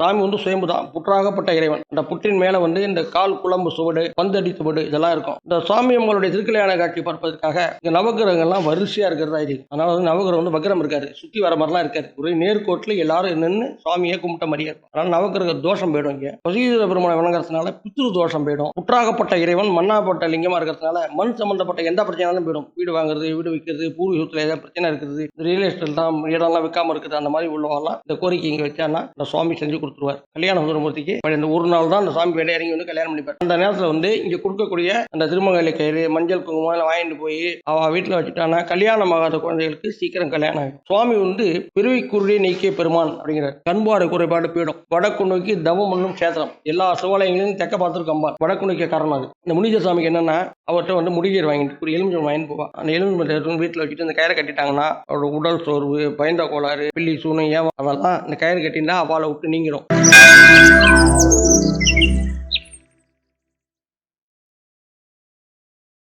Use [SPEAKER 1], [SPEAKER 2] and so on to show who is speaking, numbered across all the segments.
[SPEAKER 1] சாமி வந்து சுயம்பு தான் புற்றாகப்பட்ட இறைவன். அந்த புற்றின் மேலே வந்து இந்த கால் குழம்பு சுவடு பந்தடி சுவடு இதெல்லாம் இருக்கும். இந்த சாமி அம்மங்களுடைய திருக்கல்யாண காட்சி பார்ப்பதற்காக இந்த நவகிரகங்கள்லாம் வரிசையாக இருக்கிறதா இருக்கு அதனால வந்து நவகிரகம் வந்து வக்ரம் இருக்காரு சுற்றி வர மாதிரிலாம் இருக்காரு ஒரே நேர்கோட்டில் எல்லாரும் நின்று சுவாமியை கும்பிட்ட மாதிரியே இருக்கும். அதனால நவகிரக தோஷம் போயிடும் இங்கே. வசீதர பெருமானை வணங்குறதுனால பித்ரு தோஷம் போயிடும். புற்றாகப்பட்ட இறைவன் மண்ணாப்பட்ட லிங்கமாக இருக்கிறதுனால மண் சம்பந்தப்பட்ட எந்த பிரச்சனையாலும் போயிடும். வீடு வாங்குறது வீடு விற்கிறது பூர்வீகத்தில் ஏதாவது பிரச்சனை இருக்குது ரியல் எஸ்டேட் தான் இடம்லாம் விற்காம இருக்குது அந்த மாதிரி உள்ளவங்கலாம் இந்த கோரிக்கை இங்கே வச்சானா இந்த சுவாமி செஞ்சு கொடுத்துருவார். கல்யாண சுந்தரமூர்த்திக்கு இந்த ஒரு நாள் தான் அந்த சாமி வேலை இறங்கி வந்து கல்யாணம் பண்ணிப்பார். அந்த நேரத்தில் வந்து இங்கே கொடுக்கக்கூடிய அந்த திருமங்கலை கயிறு மஞ்சள் குங்குமம் எல்லாம் வாங்கிட்டு போய் அவள் வீட்டில் வச்சுட்டானா கல்யாணம் ஆகாத குழந்தைகளுக்கு சீக்கிரம் கல்யாணம் ஆகும் சுவாமி வந்து பிறவி குருடி நீக்கிய பெருமான் அப்படிங்கிறார். கண்பாடு குறைபாடு போயிடும் வடக்கு நோக்கி தவம் ஒன்றும் சேத்திரம் எல்லா சிவாலயங்களையும் தெக்க பார்த்துருக்கு அம்பா வடக்கு நோக்கிய காரணம் அது. இந்த முனிஜ சாமிக்கு என்னன்னா அவர்கிட்ட வந்து முடிகீர் வாங்கிட்டு ஒரு எலுமிச்சம் வாங்கிட்டு போவான் அந்த எலுமிச்சம் வீட்டில் வச்சுட்டு இந்த கயிறை கட்டிட்டாங்கன்னா அவரோட உடல் சோர்வு பயந்த கோளாறு பில்லி சூனை ஏவம் அதெல்லாம் இந்த கயிறு கட்டினா அவளை விட்டு நீங்கிடும். போயிடும்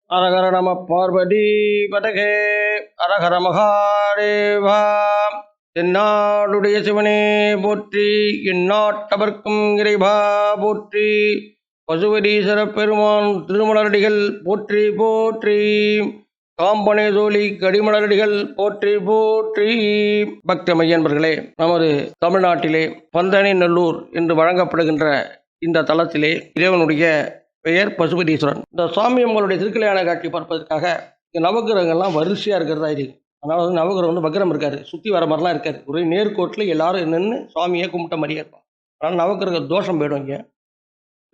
[SPEAKER 1] அரகர நம பார்வதி பதகே. அரகர மகாதேவா. தென்னாடுடைய சிவனே போற்றி இந்நாட்டவர்க்கும் இறைவா போற்றி. பசுபதீஸ்வர பெருமான் திருமலரடிகள் போற்றி போற்றி. காம்பனை தோழி கடிமலரடிகள் போற்றி போற்றி. பக்த மையன்பர்களே நமது தமிழ்நாட்டிலே பந்தனை நல்லூர் என்று வழங்கப்படுகின்ற இந்த தளத்திலே இறைவனுடைய பெயர் பசுபதீஸ்வரன். இந்த சுவாமி உங்களுடைய திருக்கல்யாண காட்சி பார்ப்பதற்காக இங்கே நவகிரகங்கள்லாம் வரிசையாக இருக்கிறதா இருக்கு அதனால வந்து நவகிரகம் வந்து வக்ரம் இருக்காரு சுற்றி வர மாதிரிலாம் இருக்காரு ஒரே நேர்கோட்டில் எல்லாரும் நின்று சுவாமியை கும்பிட்ட மாதிரியே இருக்கும் அதனால் நவகிரக தோஷம் போயிடும் இங்கே.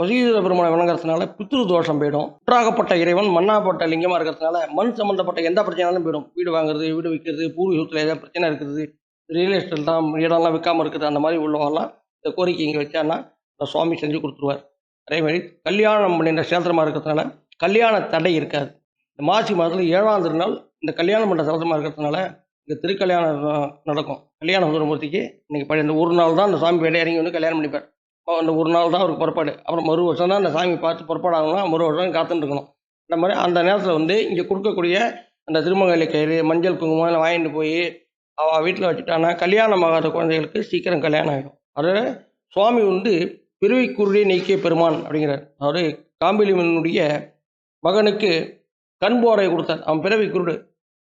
[SPEAKER 1] வசீதர பெருமானை வணங்குறதுனால பித்ரு தோஷம் போயிடும். புற்றாகப்பட்ட இறைவன் மண்ணாப்பட்ட லிங்கமாக இருக்கிறதுனால மண் சம்மந்தப்பட்ட எந்த பிரச்சனையாலும் போயிடும். வீடு வாங்குறது வீடு விற்கிறது பூர்வீகத்தில் ஏதாவது பிரச்சனை இருக்குது ரியல் எஸ்டேட் தான் இடம்லாம் விற்காமல் இருக்குது அந்த மாதிரி உள்ளவங்கலாம் இந்த கோரிக்கை இங்கே வச்சான்னா இந்த சுவாமி செஞ்சு கொடுத்துருவார். அதே மாதிரி கல்யாணம் பண்ணின சேத்திரமாக இருக்கிறதுனால கல்யாண தடை இருக்காது. இந்த மாசி மாதத்தில் ஏழாம் திருநாள் இந்த கல்யாணம் பண்ணுற சேத்திரமாக இருக்கிறதுனால இந்த திருக்கல்யாணம் நடக்கும். கல்யாண சுந்தரமூர்த்திக்கு இன்றைக்கி பழைய இந்த ஒரு நாள் தான் அந்த சாமி வேலை இறங்கி வந்து கல்யாணம் பண்ணிப்பார். அந்த ஒரு நாள் தான் அவருக்கு புறப்பாடு. அப்புறம் மறு வருஷம் தான் அந்த சாமி பார்த்து புறப்பாடு மறு வருஷம் காத்துட்டு இருக்கணும். இந்த மாதிரி அந்த நேரத்தில் வந்து இங்கே கொடுக்கக்கூடிய அந்த திருமங்கலை கயிறு மஞ்சள் குங்குமம் எல்லாம் வாங்கிட்டு போய் அவள் வீட்டில் வச்சுட்டானா கல்யாணம் ஆகாத குழந்தைகளுக்கு சீக்கிரம் கல்யாணம் ஆகிடும் அதாவது சுவாமி வந்து பிறவி நீக்கிய பெருமான் அப்படிங்கிறார். அதாவது காம்பிலிமனுடைய மகனுக்கு கண் பார்வை கொடுத்தார். அவன் பிறவி குருடு.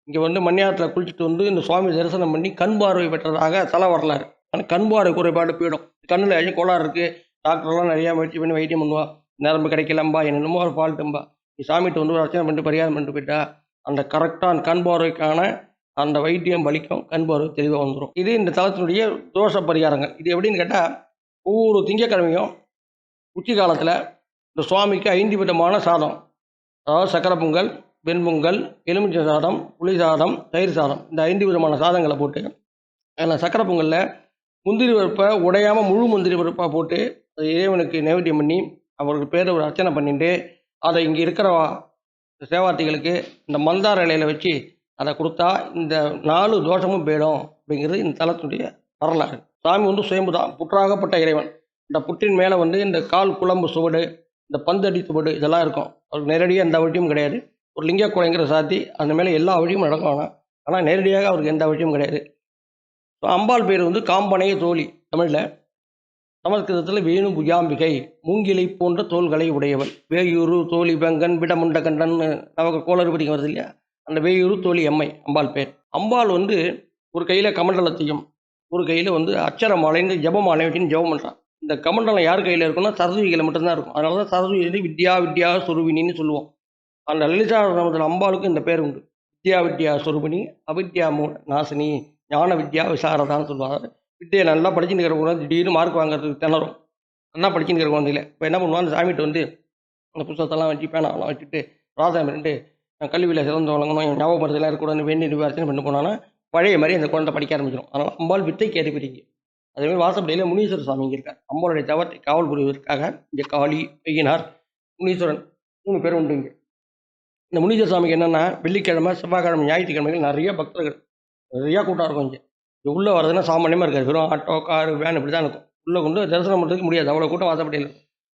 [SPEAKER 1] இங்கே வந்து மண்ணியாத்தில் குளிச்சுட்டு வந்து இந்த சுவாமி தரிசனம் பண்ணி கண் பார்வை பெற்றதாக தலை வரலாறு. ஆனால் கண் பார்வை குறைபாடு போயிடும். கண்ணில் ஏதாச்சும் கோளாறு இருக்குது டாக்டர்லாம் நிறையா முயற்சி பண்ணி வைத்தியம் பண்ணுவா. நரம்பு கிடைக்கலம்பா என்னென்னமோ ஒரு ஃபால்ட்டும்பா நீ சாமிகிட்ட வந்து ஒரு அர்ச்சனை பண்ணிட்டு பரிகாரம் பண்ணிட்டு போயிட்டா அந்த கரெக்டாக கண் பார்வைக்கான அந்த வைத்தியம் பலிக்கும் கண் பார்வை தெளிவாக வந்துடும் இது இந்த தளத்தினுடைய தோஷ பரிகாரங்கள். இது எப்படின்னு கேட்டால் ஒவ்வொரு திங்கக்கிழமையும் உச்சி காலத்தில் இந்த சுவாமிக்கு ஐந்து விதமான சாதம். அதாவது சக்கரை பொங்கல் வெண்பொங்கல் எலுமிச்சை சாதம் புளி சாதம் தயிர் சாதம். இந்த ஐந்து விதமான சாதங்களை போட்டு அதில் சக்கரை பொங்கலில் முந்திரி பருப்பை உடையாமல் முழு முந்திரி பருப்பாக போட்டு அது இறைவனுக்கு நைவேத்தியம் பண்ணி அவருக்கு பேர் ஒரு அர்ச்சனை பண்ணிட்டு அதை இங்கே இருக்கிற சேவார்த்திகளுக்கு இந்த மந்தார இலையில வச்சு அதை கொடுத்தா இந்த நாலு தோஷமும் போயிடும் அப்படிங்கிறது இந்த தலத்துடைய வரலாறு. சாமி வந்து சுயம்பு தான் புற்றாகப்பட்ட இறைவன். இந்த புற்றின் மேலே வந்து இந்த கால் குழம்பு சுவடு இந்த பந்தடி சுவடு இதெல்லாம் இருக்கும். அவருக்கு நேரடியாக எந்த வழியும் கிடையாது. ஒரு லிங்க குலைங்கிற சாத்தி அந்த மேலே எல்லா வழியும் நடக்கும் ஆனால் ஆனால் நேரடியாக அவருக்கு எந்த வழியும் கிடையாது. ஸோ அம்பாள் பேர் வந்து காம்பனைய தோழி தமிழில். சமஸ்கிருதத்தில் வேணு புயாம்பிகை மூங்கிலை போன்ற தோள்களை உடையவள். வேயூரு தோழி பங்கன் விடமுண்ட கண்டன் நமக்கு கோளறுபடிங்க வருது இல்லையா? அந்த வேயூரு தோழி அம்மை அம்பாள் பேர். அம்பாள் வந்து ஒரு கையில் கமண்டலத்தையும் ஒரு கையில் வந்து அச்சர மாலைன்னு ஜப மாலை வச்சுன்னு ஜபம் பண்ணுறான் இந்த கமண்டலம் யார் கையில் இருக்குன்னா சரஸ்வதிகளை மட்டும்தான் இருக்கும். அதனால தான் சரஸ்வதி வந்து வித்யா வித்யா சுரூபினின்னு சொல்லுவோம். அந்த லலிதா நாமத்தில் இந்த பேர் உண்டு. வித்யா வித்யா சொருபினி அவித்யா மூ நாசினி ஞான வித்யா விசாரதான்னு சொல்லுவாங்க. வித்தியை நல்லா படிச்சுன்னு இருக்கிற குழந்தை திடீர்னு மார்க் வாங்குறதுக்கு திணறும். நல்லா படிச்சுன்னு இருக்கிற குழந்தையில. இப்போ என்ன பண்ணுவான்? அந்த சாமிகிட்ட வந்து அந்த புத்தகத்தெல்லாம் வச்சு பேனாவெல்லாம் வச்சுட்டு ராதம் ரெண்டு கல்வியில் சிறந்து வழங்கணும் என் ஞாபகப்படுத்தலாம் இருக்கக்கூடாதுன்னு வேண்டி அர்ச்சனை பண்ணி போனான்னா பழைய மாதிரி அந்த குழந்தை படிக்க ஆரம்பிச்சிடும் அதனால் அம்பாள் வித்தை கேட்டுப்பிடிங்க அதேமாதிரி வாசப்படியில் முனீஸ்வரர் சாமி இங்கே இருக்கார். அம்பாளுடைய தவத்தை காவல் புரிவதற்காக இங்கே காளி பெய்யினார் முனீஸ்வரன் மூணு பேர் உண்டு இங்கே. இந்த முனீஸ்வர சாமிக்கு என்னென்னா வெள்ளிக்கிழமை செவ்வாய்க்கிழமை ஞாயிற்றுக்கிழமைகள் நிறைய பக்தர்கள். நிறையா கூட்டம் இருக்கும் இங்கே. இங்கே உள்ளே வரதுன்னா சாமானியமாக இருக்காது. வெறும் ஆட்டோ கார் வேன் இப்படி தான் இருக்கும். உள்ளே கொண்டு தரிசனம் பண்ணுறதுக்கு முடியாது. அவ்வளோ கூட்டம் வாசப்படியில்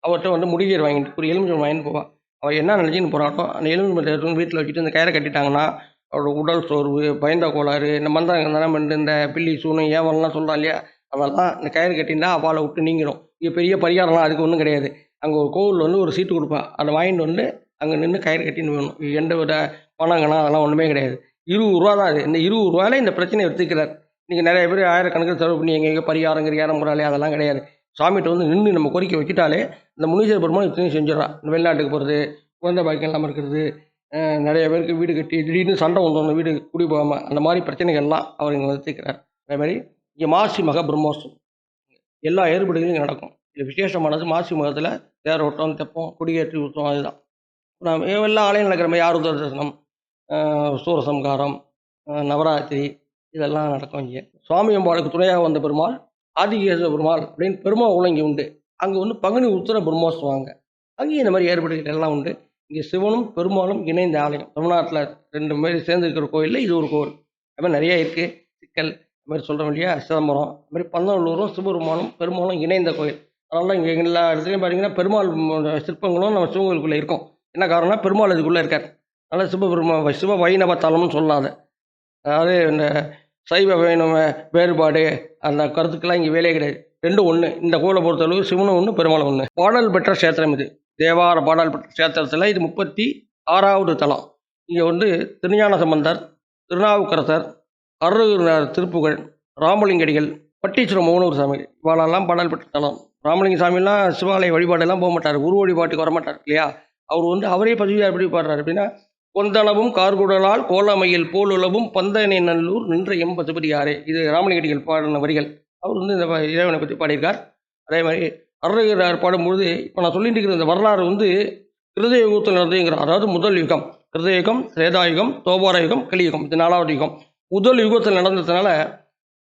[SPEAKER 1] அவர்கிட்ட வந்து முடிகீர் வாங்கிட்டு ஒரு எலுமிச்சம் வாங்கிட்டு போவான் அவள் என்ன நினச்சின்னு போகிறாட்டோ அந்த எலுமிச்சை வீட்டில் வச்சுட்டு இந்த கயிறை கட்டிட்டாங்கன்னா அவரோட உடல் சோர்வு பயந்த கோளாறு இந்த மந்திரம் தானே பண்ணிட்டு இந்த பில்லி சூனு ஏவல்லாம் சொல்கிறான் இல்லையா? அதெல்லாம் இந்த கயிறு கட்டினா அவாளை விட்டு நீங்கிடும் இங்கே பெரிய பரிகாரம்லாம் அதுக்கு ஒன்றும் கிடையாது. அங்கே ஒரு கோவில் வந்து ஒரு சீட்டு கொடுப்பா. அதை வாங்கிட்டு வந்து அங்கே நின்று கயிறு கட்டின்னு வேணும் எந்த வித பணம் அதெல்லாம் ஒன்றுமே கிடையாது. இருபது ரூபா தான் அது. இந்த இருபது ரூபாயில் இந்த பிரச்சனையை எடுத்துக்கிறார். இன்றைக்கி நிறைய பேர் ஆயிரக்கணக்கில் செலவு பண்ணி எங்கே எங்கே பரிகாரம் கிரிகாரம் போகிறாலே அதெல்லாம் கிடையாது. சாமிகிட்ட வந்து நின்று நம்ம கோரிக்கை வைக்கிட்டாலே இந்த முனீஸ்வர பெருமாள் இத்தனையும் செஞ்சிடறான் இந்த வெளிநாட்டுக்கு போகிறது குழந்தை பாக்கியம் இல்லாமல் இருக்கிறது நிறைய பேருக்கு வீடு கட்டி திடீர்னு சண்டை ஒன்று வீடு குடி போகாமல் அந்த மாதிரி பிரச்சனைகள்லாம் அவர் இங்கே நிறுத்திக்கிறார் அதே மாதிரி இங்கே மாசி மக பிரம்மோற்சவம். எல்லா ஏற்பாடுகளும் இங்கே நடக்கும். இது விசேஷமானது மாசி மகத்தில் தேரோட்டம் தெப்பம் குடியேற்றி ஊற்றம் அதுதான். நான் எல்லா ஆலயம் நடக்கிற மாதிரி யார் தரிசனம் சூரசம்காரம் நவராத்திரி இதெல்லாம் நடக்கும் இங்கே. சுவாமி அம்பாளுக்கு துணையாக வந்த பெருமாள் ஆதிகேச பெருமாள் அப்படின்னு பெருமாள் உலங்கி உண்டு. அங்கே வந்து பங்குனி உத்திர பிரம்மோற்சவம் அங்கேயும் இந்த மாதிரி ஏற்பாடுகள் எல்லாம் உண்டு. இங்கே சிவனும் பெருமாளும் இணைந்த ஆலயம். தமிழ்நாட்டில் ரெண்டு மாரி சேர்ந்து இருக்கிற கோயிலில் இது ஒரு கோவில். அது மாதிரி நிறைய இருக்குது சிக்கல் அது மாதிரி சொல்கிறோம் இல்லையா? சிதம்பரம் அது மாதிரி பந்தநல்லூரும் சிவபெருமானும் பெருமாளும் இணைந்த கோயில். அதனால இங்கே எல்லா இடத்துலையும் பார்த்தீங்கன்னா பெருமாள் சிற்பங்களும் நம்ம சிவகோயிலுக்குள்ளே இருக்கும். என்ன காரணம்னா பெருமாள் இதுக்குள்ளே இருக்கார். அதனால் சிவபெருமா சிவ வைணவ தலம்னு சொல்லலாம் அதை அதாவது இந்த சைவ வைணவ வேறுபாடு அந்த கருத்துக்கெல்லாம் இங்கே வேலையே கிடையாது. ரெண்டும் ஒன்று இந்த கோயிலை பொறுத்தளவு சிவனும் ஒன்று பெருமாளும் ஒன்று பாடல் பெற்ற கஷேத்திரம் இது. தேவார பாடல் பெற்ற கஷேத்திரத்தில் இது முப்பத்தி ஆறாவது தலம். இங்கே வந்து திருஞான சம்பந்தர் திருநாவுக்கரசர் அருணகிரிநாதர் திருப்புகழ் ராமலிங்கடிகள் பட்டீஸ்வரம் மௌனூர் சாமி. இவாளெல்லாம் பாடல் பெற்ற தலம். ராமலிங்க சாமிலாம் சிவாலய வழிபாடெல்லாம் போக மாட்டார் உருவ வழிபாட்டுக்கு வர மாட்டார் இல்லையா? அவர் வந்து அவரே பதிவாக எப்படி பாடுறாரு அப்படின்னா கொந்தளவும் கார்குடலால் கோலமையில் போலுளவும் பந்தனை நல்லூர் நின்ற எம்பதுபதியாரே. இது ராமலிங்கடிகள் பாடின வரிகள். அவர் வந்து இந்த இறைவனை பற்றி பாடியிருக்கார். அதே மாதிரி அருணகிரியார் பாடும்பொழுது இப்போ நான் சொல்லிட்டு இருக்கிற இந்த வரலாறு வந்து கிருதய யுகத்தில் நடந்துங்கிறார் அதாவது முதல் யுகம். கிருத யுகம் திரேதாயுகம் தோபார யுகம் கலியுகம். இது நாலாவது யுகம். முதல் யுகத்தில் நடந்ததுனால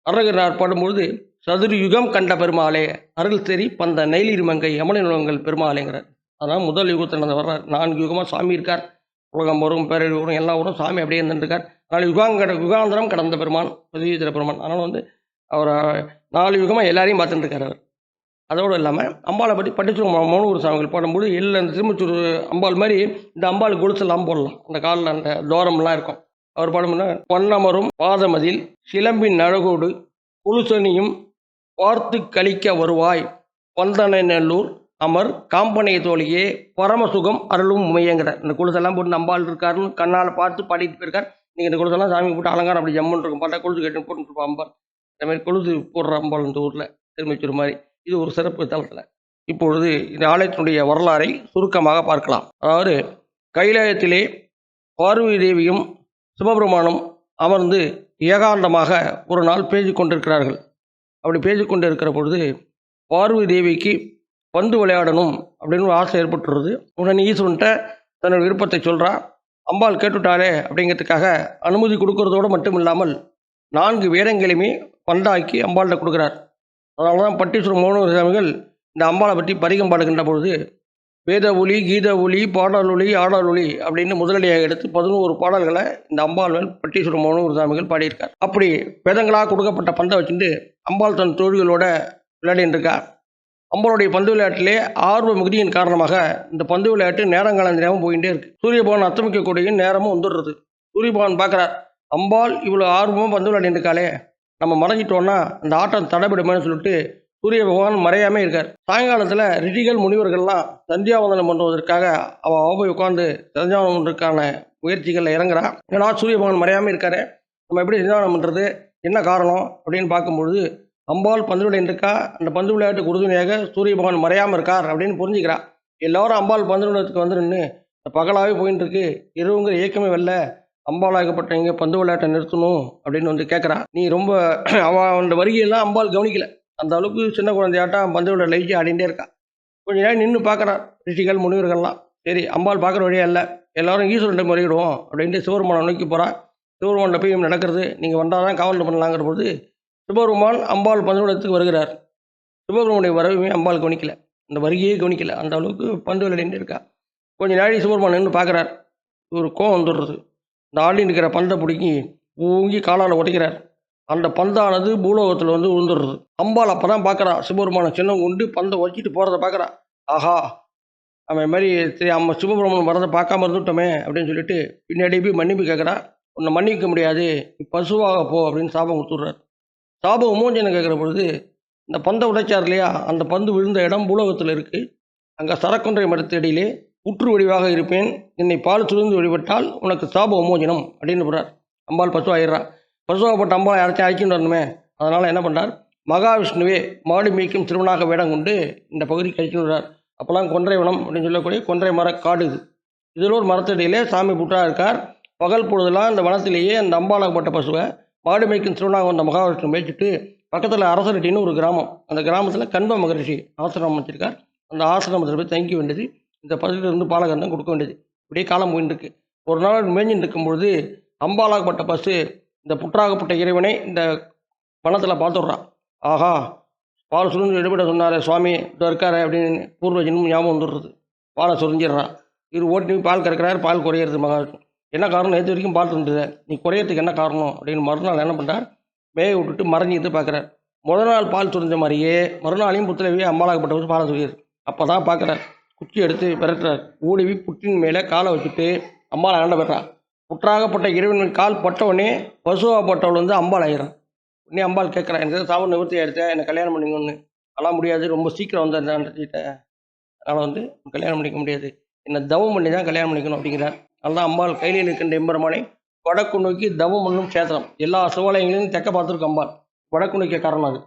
[SPEAKER 1] அருணகிரியார் பாடும்பொழுது சதுர்யுகம் கண்ட பெருமாளே அருள் தெரி பந்த நெய்லிரு மங்கை யமனிலங்கள் பெருமாளேங்கிறார். அதான் முதல் யுகத்தில் நடந்த வர்றார் நான்கு யுகமாக சாமி இருக்கார். உலகம் வரும் பேரழி வரும் எல்லா ஊரும் சாமி அப்படியே இருந்துருக்கார் அதனால் யுகாங்கட யுகாந்திரம் கடந்த பெருமான் பதிவித்திர பெருமான். அதனால் வந்து அவர் நாலு யுகமாக எல்லாரையும் பார்த்துட்டு அவர். அதோடு இல்லாமல் அம்பாளை பற்றி பட்டிச்சூர் மௌனூர் சாமிகள் போடும்போது இல்லை இந்த திருமச்சூர் அம்பாள் மாதிரி இந்த அம்பாள் கொலுசெல்லாம் போடலாம். அந்த காலில் அந்த தோரம்லாம் இருக்கும். அவர் பாடும்போது பொன்னமரும் பாதமதில் சிலம்பின் அழகோடு குலுசனியும் பார்த்து கழிக்க வருவாய். பந்தனை நல்லூர் அமர் காம்பனைய தோழியே பரமசுகம் அருளும் உமையங்கிற. இந்த குழுசெல்லாம் போட்டு நம்பாள் இருக்காருன்னு கண்ணால் பார்த்து பாடிட்டு போயிருக்கார். நீங்கள் இந்த குழுசெல்லாம் சாமி போட்டு அலங்காரம் அப்படி ஜம்முன்னு இருக்கும். பார்த்தா கொலுசு கட்டு போட்டு இருப்போம் அம்பாள் இந்த மாதிரி கொழுது போடுற அம்பாள் இந்த ஊரில் திருமச்சூர் மாதிரி. இது ஒரு சிறப்பு தளத்தில். இப்பொழுது இந்த ஆலயத்தினுடைய வரலாறை சுருக்கமாக பார்க்கலாம். அதாவது கைலாயத்திலே பார்வதி தேவியும் சிவபெருமானும் அமர்ந்து ஏகாந்தமாக ஒரு நாள் பேசிக் கொண்டிருக்கிறார்கள் அப்படி பேசிக்கொண்டு இருக்கிற பொழுது பார்வதி தேவிக்கு பந்து விளையாடணும் அப்படின்னு ஒரு ஆசை ஏற்பட்டுருது. உடனே ஈஸ்வரன்ட்ட தன்னோட விருப்பத்தை சொல்கிறா அம்பாள் கேட்டுட்டாரே அப்படிங்கிறதுக்காக அனுமதி கொடுக்கறதோடு மட்டும் இல்லாமல் நான்கு வேதங்களையுமே பந்தாக்கி அம்பாள்கிட்ட கொடுக்குறார். அதனால தான் பட்டீஸ்வரம் மௌன சாமிகள் இந்த அம்பாளை பற்றி பரிகம் பாடுகின்ற பொழுது வேத ஒளி கீத ஒளி பாடல் ஒலி ஆடல் ஒளி அப்படின்னு முதலடியாக எடுத்து பதினோரு பாடல்களை இந்த அம்பாள் மேல் மோகனூர் சாமிகள் பாடியிருக்கார். அப்படி வேதங்களாக கொடுக்கப்பட்ட பந்தை வச்சுட்டு அம்பாள் தன் தோழிகளோட விளையாடின்னு அம்பாளுடைய பந்து விளையாட்டிலே ஆர்வ மிகுதியின் காரணமாக இந்த பந்து விளையாட்டு நேரம் கலந்திராமல் போயிட்டே இருக்கு. சூரியபவன் அத்தமிக்கக்கூடிய நேரமும் வந்துடுறது. சூரியபவன் பார்க்குறார் அம்பாள் இவ்வளோ ஆர்வமாக பந்து விளையாடிட்டு இருக்காளே நம்ம மறைஞ்சிட்டோன்னா அந்த ஆட்டம் தடைபடுமேன்னு சொல்லிட்டு சூரிய பகவான் மறையாமல் இருக்கார். சாயங்காலத்தில் ரிஷிகள் முனிவர்கள்லாம் சந்தியாவந்தனம் பண்ணுவதற்காக அவள் அவ போய் உட்காந்து சந்தியாவந்தனம் பண்ணுறதுக்கான முயற்சிகளில் இறங்குறா. ஏன்னா சூரிய பகவான் மறையாமல் இருக்காரு. நம்ம எப்படி சந்தியாவனம் பண்ணுறது என்ன காரணம்? அப்படின்னு பார்க்கும்பொழுது அம்பாள் பந்து இருக்கா அந்த பந்து விளையாட்டுக்கு உறுதுணையாக சூரிய பகவான் மறையாமல் இருக்கார் அப்படின்னு புரிஞ்சுக்கிறா. எல்லாரும் அம்பாள் பந்து விளையாட்டுக்கு வந்து நின்று பகலாகவே போயின்னு இருக்கு இரவுங்கிற இயக்கமே வரல. அம்பாளாகப்பட்டவங்க பந்து விளையாட்டை நிறுத்தணும் அப்படின்னு வந்து கேட்குறா நீ ரொம்ப அவன் அந்த வருகையெல்லாம் அம்பாள் கவனிக்கல. அந்த அளவுக்கு சின்ன குழந்தையாட்டம் பந்து விளையாட லைச்சு ஆடிட்டே இருக்கா. கொஞ்ச நேரம் நின்று பார்க்குறான் ரிஷிகள் முனிவர்கள்லாம். சரி அம்பாள் பார்க்குற வழியாக இல்லை. எல்லாரும் ஈஸ்வரன் முறையிடுவோம் அப்படின்ட்டு சிவருமான நோக்கி போகிறான் சிவபெருமான்கிட்ட போய் நடக்கிறது நீங்கள் வந்தால் தான் காவல் பண்ணலாங்கிற பொழுது சிவபெருமான் அம்பாள் பந்து வருகிறார். சிவபெருமானுடைய வரவுமே அம்பாள் கவனிக்கல. அந்த வருகையே கவனிக்கல. அந்த அளவுக்கு பந்து விளையாடிட்டு இருக்கா கொஞ்ச நாளை சிவபெருமான் நின்று பார்க்குறார். ஒரு கோவம் வந்துடுறது. இந்த ஆடி இருக்கிற பந்தை பிடிக்கி ஊங்கி காலால் உடைக்கிறார் அந்த பந்தானது பூலோகத்தில் வந்து விழுந்துடுறது அம்பாள் அப்போ தான் பார்க்குறா. சிவபெருமான சின்னம் கொண்டு பந்தை வச்சுட்டு போகிறத பார்க்குறா. ஆஹா அவன் மாதிரி சரி அம்மா சிவபெருமன் வரதை பார்க்காம இருந்துட்டோமே அப்படின்னு சொல்லிட்டு பின்னாடி போய் மன்னிப்பு கேட்குறா. உன்னை மன்னிக்க முடியாது. பசுவாக போ அப்படின்னு சாபம் கொடுத்துட்றாரு. சாப விமோச்சனம் கேட்குற பொழுது இந்த பந்தை உடைச்சார் இல்லையா? அந்த பந்து விழுந்த இடம் பூலோகத்தில் இருக்குது அங்கே சரக்கொன்றை மரத்தடியிலே புற்று வடிவாக இருப்பேன். என்னை பால் சுருந்து வழிபட்டால் உனக்கு சாப விமோச்சனம் அப்படின்னு போகிறார் அம்பாள் பசுவாயிடுறா பசுவாகப்பட்ட அம்பாள் யாராச்சும் அழைச்சிட்டு வரணுமே அதனால் என்ன பண்ணுறார் மகாவிஷ்ணுவே மாடு மேய்க்கும் திருவனாக வேடம் கொண்டு இந்த பகுதிக்கு அழைச்சிட்டு வர்றார். அப்போல்லாம் கொன்றை வனம் அப்படின்னு சொல்லக்கூடிய கொன்றை மர காடு இது. இதில் ஒரு மரத்தடியிலே சாமி புற்றா இருக்கார். பகல் பொழுதெல்லாம் அந்த வனத்திலேயே அந்த அம்பாளாகப்பட்ட பசுவை மாடு மேய்க்கும் வந்த மகாவிஷ்ணு மேய்ச்சிட்டு பக்கத்தில் அரசரட்டின்னு ஒரு கிராமம். அந்த கிராமத்தில் கண்ப மகரிஷி ஆசிரமம் வச்சிருக்கார் அந்த ஆசிரமத்தில் போய் தங்கி வேண்டியது இந்த பசுவிலிருந்து பாலகந்தம் கொடுக்க வேண்டியது. இப்படியே காலம் போயின்னு இருக்கு ஒரு நாள் மேய்ஞ்சின்னு இருக்கும்பொழுது அம்பாலாகப்பட்ட பசு இந்த புற்றாகப்பட்ட இறைவனை இந்த பணத்தில் பார்த்துடுறான் ஆஹா பால் சுருஞ்சு எடுபட சொன்னார் சுவாமி இதோ இருக்காரு அப்படின்னு பூர்வ ஜென்மம் ஞாபகம் வந்துடுறது. பாலை சுரிஞ்சிடுறான் இவர் ஓட்டி பால் கறக்கிறார். பால் குறையிறது மகாவிஷ்ணு. என்ன காரணம்? நேற்று வரைக்கும் பால் இருந்தது நீ குறையறதுக்கு என்ன காரணம்? அப்படின்னு மறுநாள் என்ன பண்ணுறார் மேய விட்டுட்டு மறைஞ்சிட்டு பார்க்குறார் முதல் நாள் பால் சுரிஞ்ச மாதிரியே மறுநாளையும் புத்திரவே அம்மாளாகப்பட்டவர் பால் சுரியார் அப்போ தான் பார்க்குறார் குச்சி எடுத்து விரட்டுறார். ஊடுவி புற்றின் மேலே காலை வச்சுட்டு அம்பாள் ஆண்ட பெறா புற்றாகப்பட்ட இறைவன் கால் பட்டவொடனே பசுவாகப்பட்டவள் வந்து அம்பாள் ஆயிடுறான். உடனே அம்பாள் கேட்குறா எனக்கு சாப நிவர்த்தி ஆகிடுச்சேன் என்னை கல்யாணம் பண்ணிக்கணும்னு அதெல்லாம் முடியாது. ரொம்ப சீக்கிரம் வந்து அந்த அதனால் வந்து கல்யாணம் பண்ணிக்க முடியாது. என்னை தவம் பண்ணி தான் கல்யாணம் பண்ணிக்கணும் அப்படிங்கிறார் அதான் அம்பாள் கையில் இருக்கின்ற எம்பெருமானை வடக்கு நோக்கி தவம் பண்ணும் சேத்திரம் எல்லா சிவாலயங்களையும் தெக்க பார்த்துருக்கு அம்பாள். வடக்கு நோக்கிய காரணம் அது.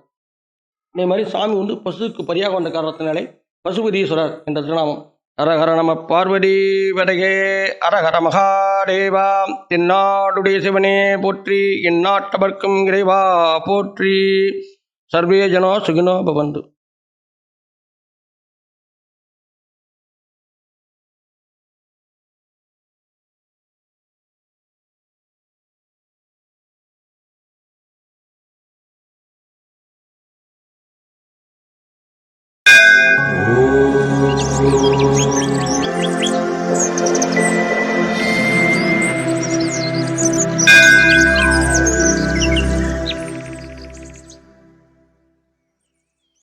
[SPEAKER 1] இதே மாதிரி சாமி வந்து பசுக்கு பரியாக வந்த காரணத்தினாலே பசுபதீஸ்வரர் என்ற திருநாமம். அரஹர நம பார்வதி வடகே அரஹர மகாதேவா தென்னாடுடைய சிவனே போற்றி எந்நாட்டவர்க்கும் இறைவா போற்றி. சர்வே ஜனோ சுகினோ பவந்து.